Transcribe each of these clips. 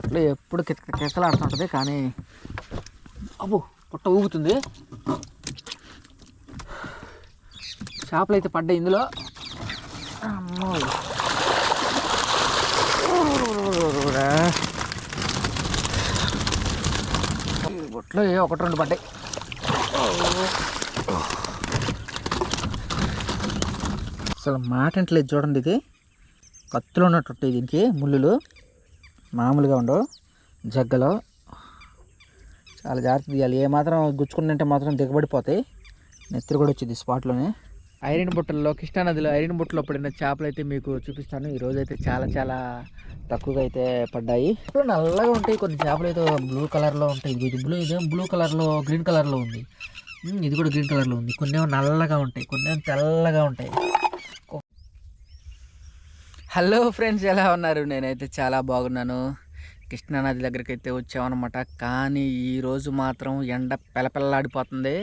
బుట్టలో ఎప్పుడు కిత కితలాడుతుంటుంది కానీ అబ్బో పుట్ట ఊగుతుంది. చేపలు అయితే పడ్డాయి ఇందులో. అమ్మో. ఏ ఒకటి రెండు పడ్డాయి. అసలు మాట అంటలేదు చూడండి ఇది. కత్తులు ఉన్నట్టు దీనికి ముళ్ళులు. మామూలుగా ఉండవు. జగ్గలో చాలా జాగ్రత్త తీయాలి. ఏ మాత్రం గుచ్చుకుంటే మాత్రం దిగబడిపోతాయి. నెత్తురు కూడా వచ్చింది స్పాట్లోనే ఐరన్ బుట్టల్లో కృష్ణానదిలో ఐరన్ బుట్టలో పడిన చేపలు అయితే మీకు చూపిస్తాను. ఈ రోజు అయితే చాలా చాలా తక్కువగా అయితే పడ్డాయి. ఇప్పుడు నల్లగా ఉంటాయి. కొన్ని చేపలు అయితే బ్లూ కలర్లో ఉంటాయి. ఇది బ్లూ ఇదేం బ్లూ కలర్లో గ్రీన్ కలర్లో ఉంది. ఇది కూడా గ్రీన్ కలర్లో ఉంది. కొన్ని నల్లగా ఉంటాయి. కొన్ని తెల్లగా ఉంటాయి. హలో ఫ్రెండ్స్ ఎలా ఉన్నారు? నేనైతే చాలా బాగున్నాను. కృష్ణానది దగ్గరికి అయితే వచ్చామన్నమాట. కానీ ఈరోజు మాత్రం ఎండ పెలపెల్లాడిపోతుంది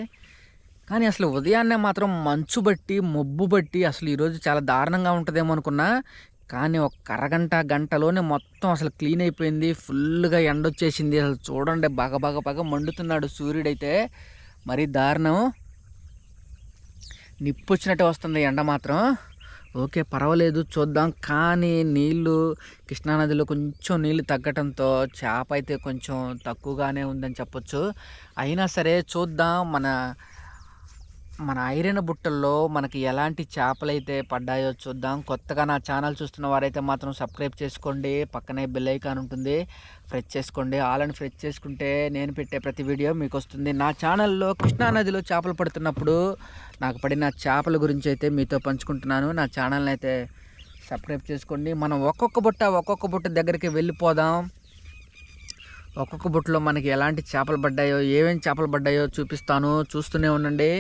కానీ అసలు ఉదయాన్నే మాత్రం మంచు బట్టి మబ్బు బట్టి అసలు ఈరోజు చాలా దారుణంగా ఉంటుందేమో అనుకున్నా. కానీ ఒక అరగంట గంటలోనే మొత్తం అసలు క్లీన్ అయిపోయింది. ఫుల్గా ఎండ వచ్చేసింది అసలు చూడండి బాగా బాగా బాగా మండుతున్నాడు సూర్యుడైతే. మరీ దారుణం. నిప్పు వచ్చినట్టు వస్తుంది ఎండ మాత్రం. ఓకే పర్వాలేదు చూద్దాం. కానీ నీళ్ళు కృష్ణానదిలో కొంచెం నీళ్ళు తగ్గటంతో చేప అయితే కొంచెం తక్కువగానే ఉందని చెప్పొచ్చు. అయినా సరే చూద్దాం మన మన ఐరన్ బుట్టల్లో మనకి ఎలాంటి చేపలు అయితే పడ్డాయో చూద్దాం. కొత్తగా నా ఛానల్ చూస్తున్న వారైతే మాత్రం సబ్స్క్రైబ్ చేసుకోండి. పక్కనే బెల్ ఐకాన్ ఉంటుంది. ఫ్రెష్ చేసుకోండి. ఆలని ఫ్రెష్ చేసుకుంటే నేను పెట్టే ప్రతి వీడియో మీకు వస్తుంది నా ఛానల్లో కృష్ణానదిలో చేపలు పడుతున్నప్పుడు నాకు పడిన చేపల గురించి అయితే మీతో పంచుకుంటున్నాను. నా ఛానల్ని అయితే సబ్స్క్రైబ్ చేసుకోండి. మనం ఒక్కొక్క బుట్ట ఒక్కొక్క బుట్ట దగ్గరికి వెళ్ళిపోదాం. ఒక్కొక్క బుట్టలో మనకి ఎలాంటి చేపలు పడ్డాయో ఏమేమి చేపలు పడ్డాయో చూపిస్తాను. చూస్తూనే ఉండండి.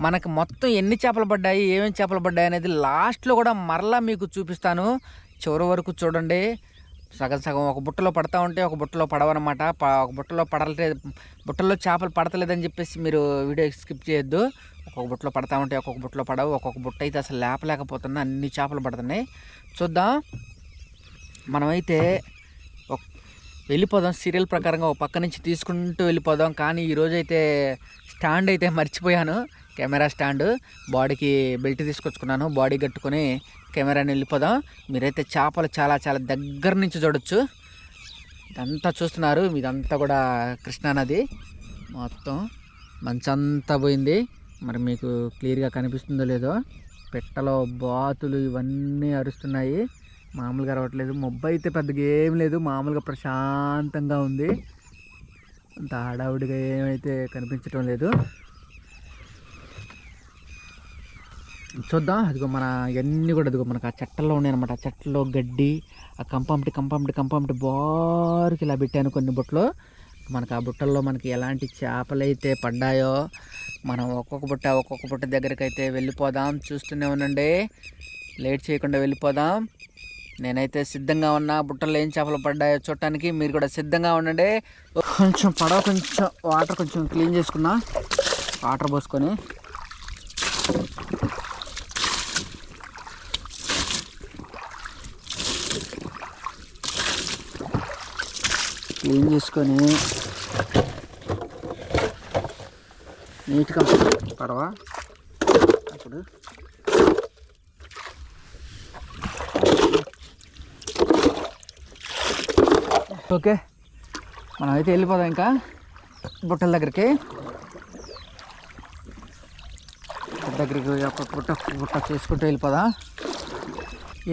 మనకి మొత్తం ఎన్ని చేపలు పడ్డాయి ఏమేమి చేపలు పడ్డాయి అనేది లాస్ట్లో కూడా మరలా మీకు చూపిస్తాను. చివరి వరకు చూడండి. సగం సగం ఒక బుట్టలో పడతా ఉంటే ఒక బుట్టలో పడవన్నమాట ఒక బుట్టలో పడలేదు బుట్టలో చేపలు పడతలేదని చెప్పేసి మీరు వీడియో స్కిప్ చేయొద్దు. ఒక్కొక్క బుట్టలో పడతా ఉంటే ఒక్కొక్క బుట్టలో పడవు. ఒక్కొక్క బుట్ట అయితే అసలు లేపలేకపోతున్నా అన్ని చేపలు పడుతున్నాయి. చూద్దాం. మనమైతే వెళ్ళిపోదాం సీరియల్ ప్రకారంగా ఒక పక్క నుంచి తీసుకుంటూ వెళ్ళిపోదాం. కానీ ఈరోజైతే స్టాండ్ అయితే మర్చిపోయాను. కెమెరా స్టాండ్ బాడీకి బెల్ట్ తీసుకొచ్చుకున్నాను. బాడీ కట్టుకొని కెమెరాని వెళ్ళిపోదాం. మీరైతే చేపలు చాలా చాలా దగ్గర నుంచి చూడొచ్చు. ఇదంతా చూస్తున్నారు. ఇదంతా కూడా కృష్ణానది మొత్తం మంచంతా పోయింది. మరి మీకు క్లియర్గా కనిపిస్తుందో లేదో పెట్టలో బాతులు ఇవన్నీ అరుస్తున్నాయి. మామూలుగా రావట్లేదు మొబ్బ అయితే పెద్దగా ఏం లేదు. మామూలుగా ప్రశాంతంగా ఉంది. అంత హడావుడిగా ఏమైతే కనిపించటం లేదు. చూద్దాం. అదిగో మన ఇవన్నీ కూడా అదిగో మనకు ఆ చెట్టల్లో ఉన్నాయన్నమాట. ఆ చెట్టలో గడ్డి ఆ కంపంటి కంపంటి కంపంటి బారుకి ఇలా పెట్టాను కొన్ని బుట్టలు. మనకు ఆ బుట్టల్లో మనకి ఎలాంటి చేపలు అయితే పడ్డాయో మనం ఒక్కొక్క బుట్ట ఒక్కొక్క బుట్ట దగ్గరికి అయితే వెళ్ళిపోదాం. చూస్తూనే ఉండండి. లేట్ చేయకుండా వెళ్ళిపోదాం. నేనైతే సిద్ధంగా ఉన్నా బుట్టలు ఏం చేపలు పడ్డాయో చూడటానికి మీరు కూడా సిద్ధంగా ఉండండి. కొంచెం పడవ కొంచెం వాటర్ కొంచెం క్లీన్ చేసుకున్నా వాటర్ పోసుకొని. క్లీన్ చేసుకొని. నీట్గా పడవ. అప్పుడు ఓకే. మనం అయితే వెళ్ళిపోదాం ఇంకా. బుట్టల దగ్గరికి. దగ్గరికి ఒక బుట్ట బుట్ట చేసుకుంటూ వెళ్ళిపోదాం.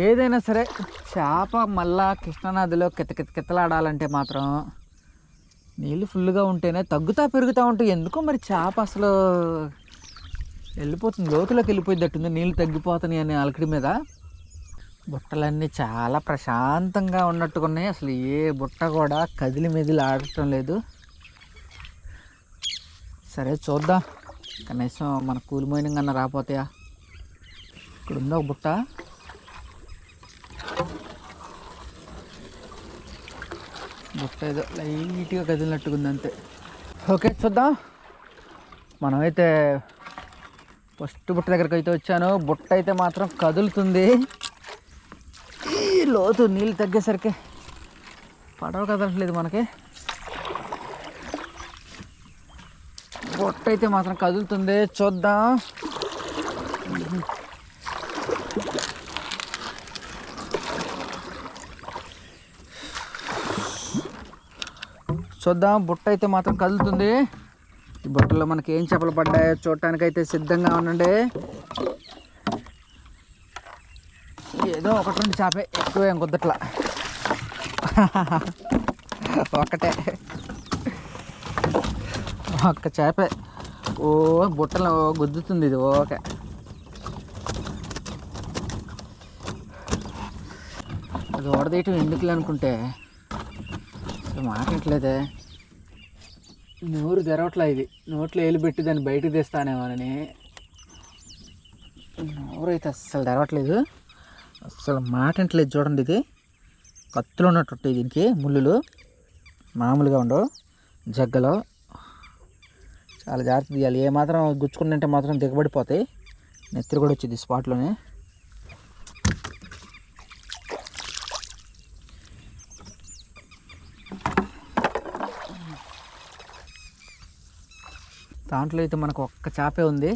ఏదైనా సరే చేప మళ్ళా కృష్ణానదిలో కిత కిత కితలాడాలంటే మాత్రం నీళ్ళు ఫుల్గా ఉంటేనే తగ్గుతా పెరుగుతూ ఉంటాయి ఎందుకో మరి చేప అసలు వెళ్ళిపోతుంది లోతులోకి వెళ్ళిపోయినట్టుంది నీళ్ళు తగ్గిపోతున్నాయి అనే అలకడి మీద. బుట్టలన్నీ చాలా ప్రశాంతంగా ఉన్నట్టుగా ఉన్నాయి అసలు ఏ బుట్ట కూడా కదిలి మెదిలి ఆడటం లేదు. సరే చూద్దాం. కనీసం మన కూలి మైనింగ్ అన్న రాపోతాయా ఇక్కడ ఉందో ఒక బుట్ట. బుట్ట ఏదో లైట్గా కదిలినట్టుగా అంతే. ఓకే చూద్దాం. మనమైతే ఫస్ట్ బుట్ట దగ్గరికి అయితే వచ్చాను. బుట్ట అయితే మాత్రం కదులుతుంది. లోతు నీళ్ళు తగ్గేసరికి పడవ కదలట్లేదు మనకి. బొట్ట అయితే మాత్రం కదులుతుంది చూద్దాం. చూద్దాం బుట్ట అయితే మాత్రం కదులుతుంది. ఈ బుట్టలో మనకి ఏం చేపలు పడ్డాయో చూడటానికి అయితే సిద్ధంగా ఉండండి. ఏదో ఒకటి రెండు చేపే ఎక్కువ ఏం కుదట్లా ఒక్కటే. ఒక్క చేపే. ఓ బుట్టలు గుద్దుతుంది ఇది ఓకే. అది ఓడదీయటం ఎందుకులే అనుకుంటే? అసలు మాట్లాడలేదే నోరు తెరవట్లా ఇది. నోట్లో ఏలు పెట్టి దాన్ని బయటకు తీస్తానేమోనని నోరు అయితే అస్సలు తెరవట్లేదు. అసలు మాట అంటలేదు చూడండి ఇది. కత్తులు ఉన్నట్టు దీనికి ముళ్ళులు. మామూలుగా ఉండవు. జగ్గలో. చాలా జాగ్రత్త తీయాలి. ఏ మాత్రం గుచ్చుకుంటుంటే మాత్రం దిగబడిపోతాయి. నెత్తిరి కూడా వచ్చింది స్పాట్లోనే. దాంట్లో అయితే మనకు ఒక్క చేపే ఉంది.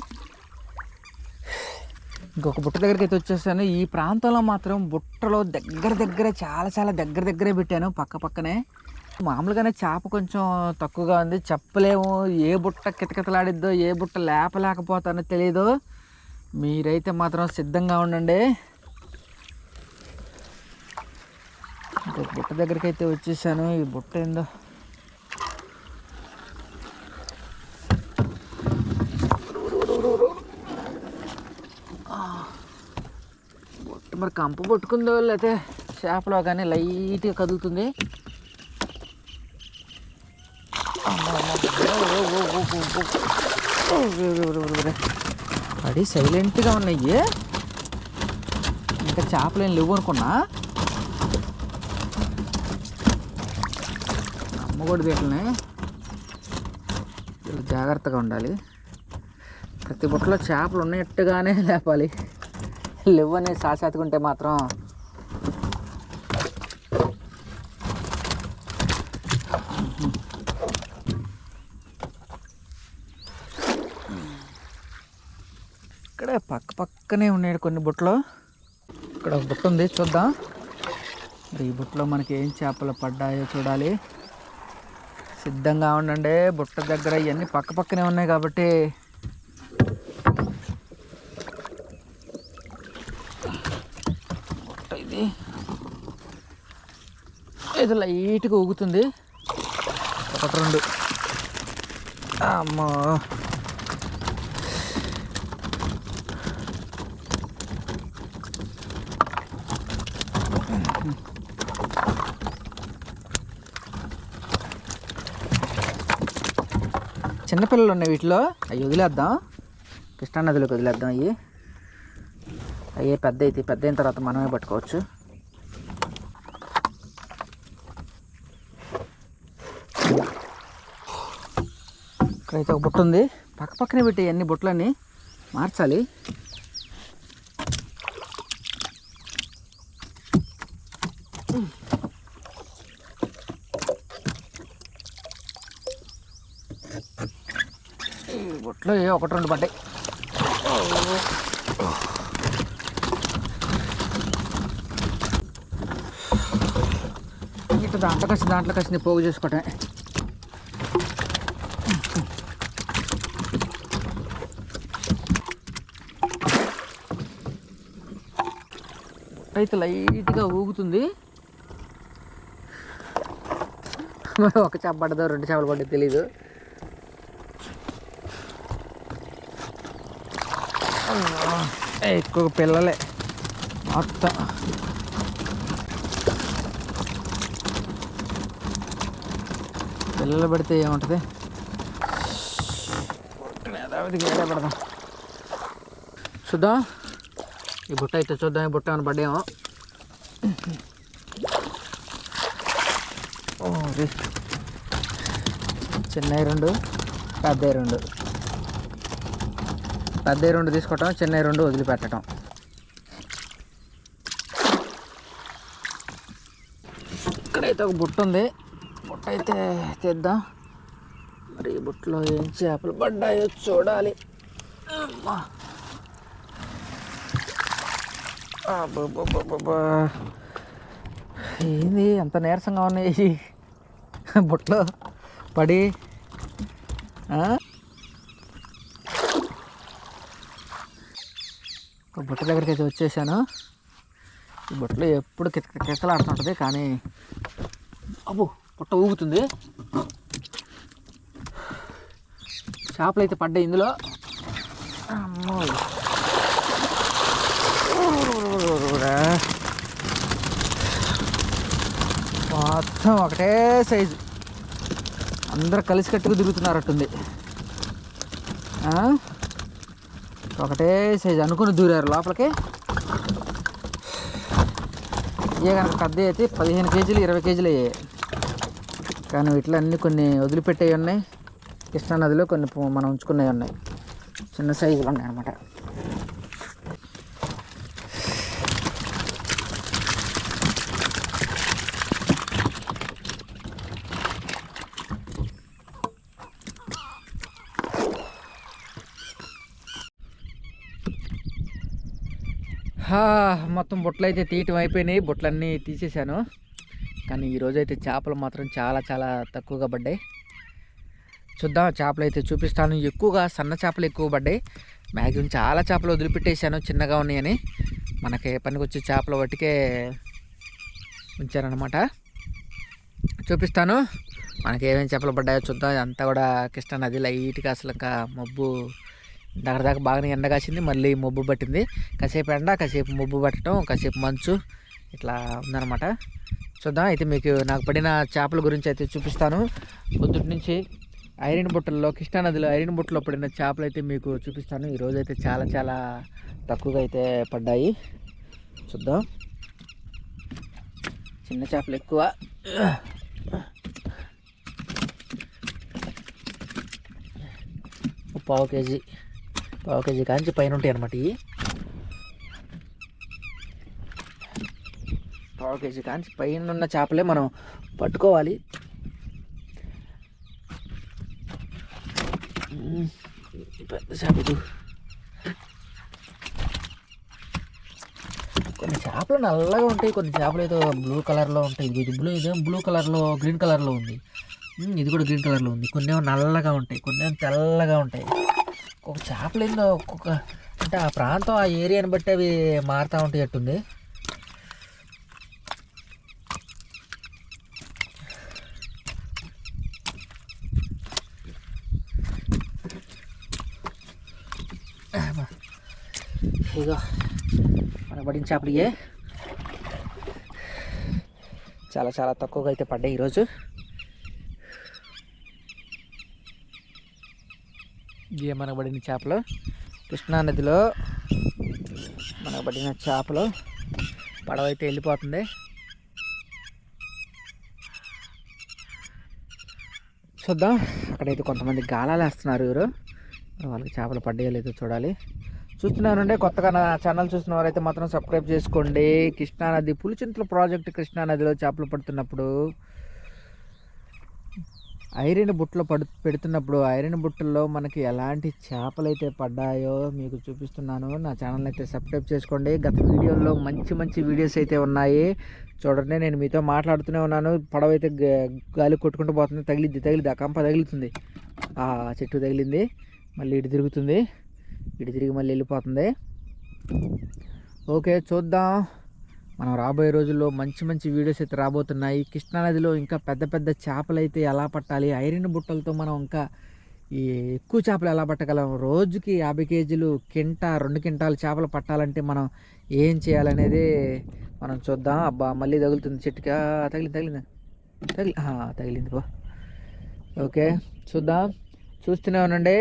ఇంకొక బుట్ట దగ్గరికి అయితే వచ్చేసాను. ఈ ప్రాంతంలో మాత్రం బుట్టలో దగ్గర దగ్గర చాలా చాలా దగ్గర దగ్గరే పెట్టాను. పక్క పక్కనే. మామూలుగానే చేప కొంచెం తక్కువగా ఉంది. చెప్పలేము. ఏ బుట్ట కితకితలాడిద్దో ఏ బుట్ట లేపలేకపోతానో తెలియదు మీరైతే మాత్రం సిద్ధంగా ఉండండి. ఇంకొక బుట్ట దగ్గరికి అయితే వచ్చేసాను. ఈ బుట్ట ఏందో? మరి కంప పట్టుకుందో లేకపోతే చేపలో కానీ లైట్గా కదులుతుంది అమ్మో, పడి సైలెంట్గా ఉన్నాయి ఇంకా చేపలు ఏం లేవు అనుకున్నా అమ్మగొడి వీటిని జాగ్రత్తగా ఉండాలి ప్రతి బుట్టలో చేపలు ఉన్నట్టుగానే లేపాలి. లేవనే సాసాతుకుంటే మాత్రం ఇక్కడే పక్క పక్కనే ఉన్నాయి కొన్ని బుట్టలు. ఇక్కడ ఒక బుట్ట ఉంది చూద్దాం. మరి ఈ బుట్టలో మనకి ఏం చేపలు పడ్డాయో చూడాలి. సిద్ధంగా ఉండండి బుట్ట దగ్గర ఇవన్నీ పక్క పక్కనే ఉన్నాయి కాబట్టి ఇది ఇది లైట్గా ఊగుతుంది. ఒకటి రెండు. అమ్మా. చిన్నపిల్లలు ఉన్నాయి వీటిలో. అవి వదిలేద్దాం. కృష్ణానదిలోకి వదిలేద్దాం అవి అయ్యే పెద్ద అయితే పెద్ద అయిన తర్వాత మనమే పట్టుకోవచ్చు. ఇక్కడైతే ఒక బుట్ట ఉంది. పక్క పక్కనే పెట్టి అన్ని బుట్టలన్నీ మార్చాలి. ఈ బుట్టలో ఒకటి రెండు పడ్డాయి. ఇట్లా దాంట్లో కలిసి దాంట్లో కలిసి పోగు చేసుకోవటమే. అయితే లైట్గా ఊగుతుంది. మరి ఒక చేప పడ్డదో రెండు చేపలు పడ్డదో తెలీదు. ఎక్కువ పిల్లలే. మొత్తం పిల్లలు పెడితే ఏముంటుంది? యథావిధికి వేరే పడదాం. చూద్దాం. ఈ బుట్ట అయితే చూద్దాం ఈ బుట్ట అని పడ్డాము. ఓ రెండు పెద్దవి రెండు. పెద్దయి రెండు తీసుకోవటం చెన్నై రెండు వదిలిపెట్టడం ఇక్కడైతే అయితే ఒక బుట్ట ఉంది. అయితే తెద్దాం మరి ఈ బుట్టలో ఏం చేపలు పడ్డాయో చూడాలి. అమ్మా. ఏంది అంత నీరసంగా ఉన్నాయి ఈ బుట్టలో? పడి. బుట్ట దగ్గరికి అయితే వచ్చేసాను. ఈ బుట్టలో ఎప్పుడు కిత కితలాడుతుంటుంది కానీ అబ్బో. పుట్ట ఊగుతుంది. చేపలు అయితే పడ్డాయి ఇందులో. అమ్మో. మొత్తం ఒకటే సైజు. అందరు కలిసి కట్టుకు తిరుగుతున్నారట్టుంది. ఒకటే సైజు. అనుకుని దూరారు లోపలికి. ఏ కనుక పెద్ద అయితే పదిహేను కేజీలు ఇరవై కేజీలు అయ్యాయి. కానీ వీటిలో అన్నీ కొన్ని వదిలిపెట్టేవి ఉన్నాయి. కృష్ణా నదిలో కొన్ని మనం ఉంచుకునేవి ఉన్నాయి. చిన్న సైజులు ఉన్నాయి అన్నమాట. మొత్తం బుట్టలు అయితే తీయటం అయిపోయినాయి. బుట్టలన్నీ తీసేశాను. కానీ ఈరోజు అయితే చేపలు మాత్రం చాలా చాలా తక్కువగా పడ్డాయి. చూద్దాం చేపలు అయితే చూపిస్తాను. ఎక్కువగా సన్న చేపలు ఎక్కువ పడ్డాయి. మ్యాక్సిమం చాలా చేపలు వదిలిపెట్టేశాను చిన్నగా ఉన్నాయని. మనకి పనికి చేపలు చేపల వాటికే ఉంచారనమాట చూపిస్తాను. మనకి ఏమేమి చేపలు పడ్డాయో చూద్దాం. అంతా కూడా కృష్ణ నది లైట్గా అసలు ఇంకా మబ్బు దగ్గర దాకా బాగానే ఎండ కాసింది. మళ్ళీ మబ్బు పట్టింది. కాసేపు ఎండ కాసేపు మబ్బు పట్టడం కాసేపు మంచు ఇట్లా ఉందన్నమాట. చూద్దాం. అయితే మీకు నాకు పడిన చేపల గురించి అయితే చూపిస్తాను. పొద్దుటి నుంచి ఐరన్ బుట్టల్లో కృష్ణానదిలో ఐరన్ బుట్టలో పడిన చేపలు అయితే మీకు చూపిస్తాను. ఈరోజు అయితే చాలా చాలా తక్కువగా అయితే పడ్డాయి. చూద్దాం. చిన్న చేపలు ఎక్కువ. పావు కేజీ పావు కేజీ కాంచి పైన ఉంటాయి అన్నమాట ఇవి. పావు కేజీ కానీ పైన ఉన్న చేపలే మనం పట్టుకోవాలి. పెద్ద చేపలు కొన్ని చేపలు నల్లగా ఉంటాయి కొన్ని చేపలు ఏదో బ్లూ కలర్లో ఉంటాయి. ఇది బ్లూ ఇదే బ్లూ కలర్లో గ్రీన్ కలర్లో ఉంది. ఇది కూడా గ్రీన్ కలర్లో ఉంది. కొన్ని ఏమో నల్లగా ఉంటాయి కొన్ని ఏమో తెల్లగా ఉంటాయి. ఒక్కొక్క చేపలు ఏందో ఒక్కొక్క అంటే ఆ ప్రాంతం ఆ ఏరియాని బట్టి అవి మారుతూ ఉంటాయి అట్టుంది పడిన చేపలు ఇవే చాలా చాలా తక్కువగా అయితే పడ్డాయి ఈరోజు. ఇవే మనకు పడిన చేపలు? కృష్ణా నదిలో మనకు పడిన చేపలు? పడవ అయితే వెళ్ళిపోతుంది. చూద్దాం. అక్కడైతే కొంతమంది గాలాలు వేస్తున్నారు వీరు వాళ్ళకి చేపలు పడ్డాయో లేదో చూడాలి. చూస్తున్నారంటే కొత్తగా నా ఛానల్ చూస్తున్న వారైతే మాత్రం సబ్స్క్రైబ్ చేసుకోండి. కృష్ణానది పులిచింతల ప్రాజెక్ట్ కృష్ణానదిలో చేపలు పడుతున్నప్పుడు ఐరన్ బుట్టలో పడు పెడుతున్నప్పుడు ఐరన్ బుట్టల్లో మనకి ఎలాంటి చేపలు అయితే పడ్డాయో మీకు చూపిస్తున్నాను. నా ఛానల్ అయితే సబ్స్క్రైబ్ చేసుకోండి. గత వీడియోల్లో మంచి మంచి వీడియోస్ అయితే ఉన్నాయి. చూడండి నేను మీతో మాట్లాడుతూనే ఉన్నాను. పడవ అయితే గాలి కొట్టుకుంటూ పోతుంది. తగిలిద్ది తగిలిద్ది. ఆ కంప తగులుతుంది. ఆ చెట్టు తగిలింది. మళ్ళీ ఇటు తిరుగుతుంది. ఇటు తిరిగి మళ్ళీ వెళ్ళిపోతుంది. ఓకే చూద్దాం. మనం రాబోయే రోజుల్లో మంచి మంచి వీడియోస్ అయితే రాబోతున్నాయి. కృష్ణానదిలో ఇంకా పెద్ద పెద్ద చేపలు అయితే ఎలా పట్టాలి? ఐరన్ బుట్టలతో మనం ఇంకా ఈ ఎక్కువ చేపలు ఎలా పట్టగలం? రోజుకి యాభై కేజీలు కింట రెండు కింటాలు చేపలు పట్టాలంటే మనం ఏం చేయాలనేది మనం చూద్దాం. అబ్బా మళ్ళీ తగులుతుంది చెట్టుకి తగిలింది తగిలింది. తగిలి తగిలింది బా ఓకే చూద్దాం. చూస్తూనే ఉండండి.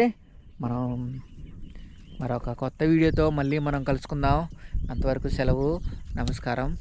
మనం మరొక కొత్త వీడియోతో మళ్ళీ మనం కలుసుకుందాం. అంతవరకు సెలవు నమస్కారం.